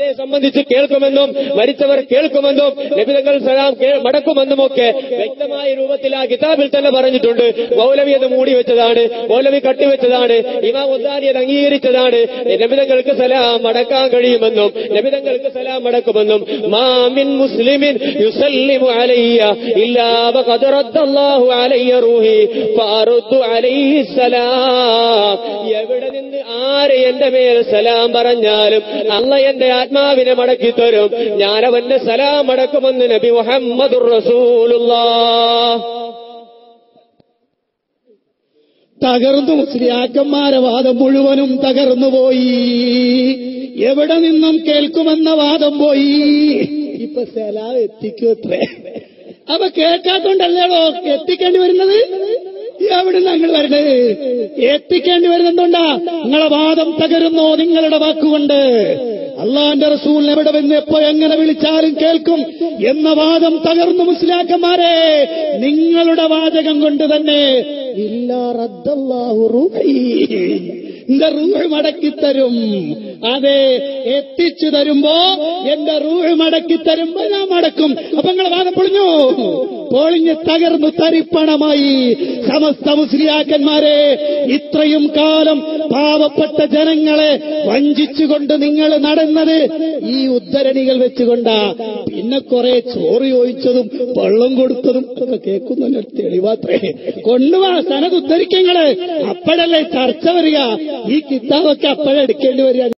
ഇതിനെ സംബന്ധിച്ച് കേൾക്കുമെന്നും മരിച്ചവർ കേൾക്കുമെന്നും നബിതങ്ങൾ സലാം മടക്കുമെന്നും ഒക്കെ വ്യക്തമായ രൂപത്തിൽ ആ കിതാബിൽ തന്നെ പറഞ്ഞിട്ടുണ്ട്. മൗലവി അത് മൂടി വെച്ചതാണ് മൗലവി കട്ടിവെച്ചതാണ് ഇമാം ഉദ്ദാനി അത് അംഗീകരിച്ചതാണ്. നബിതങ്ങൾക്ക് സലാം മടക്കാൻ കഴിയുമെന്നും നബിതങ്ങൾക്ക് സലാം മടക്കുമെന്നും. മാമിൻ മുസ്ലിമിൻ യുസല്ലിമു അലയ്യ അലയ്യ റൂഹി ഫഅറുദ്ദു അലൈഹി സലാം. എവിടെ നിന്ന് ആര് എന്റെ മേൽ സലാം പറഞ്ഞാലും അള്ള എന്റെ ആത്മാവിനെ മടക്കി തരും. ഞാൻ അവന്റെ സലാം മടക്കുമെന്ന് നബി മുഹമ്മദ് തകർന്നു മുസ്ലിയാക്കന്മാരെ വാദം മുഴുവനും തകർന്നുപോയി എവിടെ നിന്നും കേൾക്കുമെന്ന വാദം പോയി. ഇപ്പൊ സലാം എത്തിക്കത്രേ അപ്പൊ കേൾക്കാത്തോണ്ടല്ലേടോ എത്തിക്കേണ്ടി വരുന്നത്? എവിടെ ഞങ്ങൾ വരുന്നത് എത്തിക്കേണ്ടി വരുന്നെന്തുണ്ടാ നിങ്ങളെ വാദം തകരുന്നോ നിങ്ങളുടെ വാക്കുകൊണ്ട്? അള്ളാന്റെ റസൂൽ എവിടെ വന്ന് എപ്പോ എങ്ങനെ വിളിച്ചാലും കേൾക്കും എന്ന വാദം തകർന്നു മുസ്ലിയാക്കന്മാരെ നിങ്ങളുടെ വാചകം കൊണ്ട് തന്നെ. ഇല്ല റദ്ദല്ലാഹു റൂഹി. എന്റെ റൂഹ് മടക്കിത്തരും. അതെ എത്തിച്ചു തരുമ്പോ എന്റെ റൂഹ് മടക്കിത്തരുമ്പോ ഞാൻ മടക്കും. അപ്പൊ നിങ്ങളെ വാദം പൊളിഞ്ഞു. പൊളിഞ്ഞ് തകർന്നു തരിപ്പണമായി സമസ്ത മുസ്ലിയാക്കന്മാരെ ഇത്രയും കാലം പാവപ്പെട്ട ജനങ്ങളെ വഞ്ചിച്ചുകൊണ്ട് നിങ്ങൾ നടന്നത് ഈ ഉദ്ധരണികൾ വെച്ചുകൊണ്ടാ. പിന്നെ കുറെ ചോറ് ചോദിച്ചതും വെള്ളം കൊടുത്തതും ഒക്കെ കേൾക്കുന്ന തെളിവാത്രേ. കൊണ്ടുവാ സനത് ഉദ്ധരിക്കങ്ങൾ അപ്പോഴല്ലേ ചർച്ച വരിക. ഈ കിതാബൊക്കെ അപ്പോഴെടുക്കേണ്ടി വരിക.